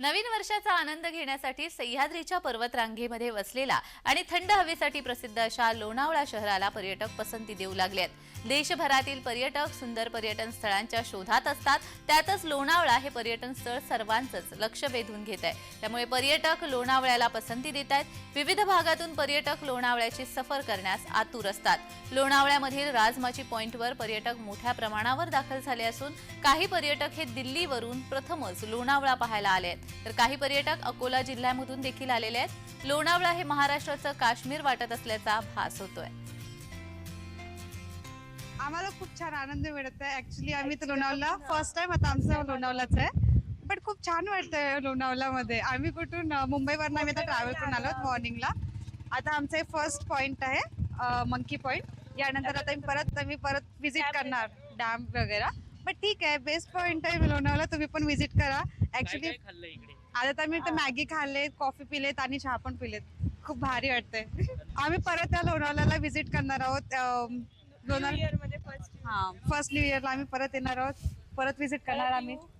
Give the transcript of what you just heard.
नवीन वर्षाचा आनंद घेण्यासाठी सह्याद्रीच्या पर्वतरांगेमध्ये वसलेला आणि थंड हवेसाठी प्रसिद्ध अशा लोणावळा शहराला पर्यटक पसंती देऊ लागलेत आहेत. देशभरातील पर्यटक सुंदर पर्यटन स्थळांच्या शोधात असतात. त्यातच लोणावळा हे पर्यटन स्थळ सर्वांचंच लक्ष वेधून घेत आहे. त्यामुळे पर्यटक लोणावळ्याला पसंती देत आहेत. विविध भागातून पर्यटक लोणावळ्याची सफर करण्यास आतुर असतात. लोणावळ्यामधील राजमाची पॉइंटवर पर्यटक मोठ्या प्रमाणावर दाखल झाले असून काही पर्यटक हे दिल्लीवरून प्रथमच लोणावळा पाहायला आले आहेत. तर काही पर्यटक अकोला जिल्ह्यामधून देखील आलेले आहेत. लोणावळा हे महाराष्ट्राचं काश्मीर वाटत असल्याचा भास होतोय. आम्हाला खूप छान आनंद मिळत आहे ऍक्च्युली आम्ही तर लोणावला फर्स्ट टाइम आता आमचं लोणावलाच आहे. बट खूप छान वाटतंय लोणावलामध्ये आम्ही कुठून मुंबईवरून आम्ही आता ट्रॅव्हल करून आलो मॉर्निंगला आता आमचं हे फर्स्ट पॉइंट आहे मंकी पॉइंट यानंतर आता मी परत आम्ही परत विजिट करणार. डॅम वगैरे. बट ठीक आहे बेस्ट पॉइंट आहे लोणावला तुम्ही पण विजिट करा. ऍक्च्युली इकडे? आता तर मी तर मॅगी खाल्ले कॉफी पिलेत आणि चहा पण पिलेत. खूप भारी वाटतंय. आम्ही परत त्या लोणावळ्याला विजिट करणार आहोत. अं, लोणार मध्ये फर्स्ट हा फर्स्ट न्यू इयरला आम्ही परत येणार आहोत. परत विजिट करणार आम्ही.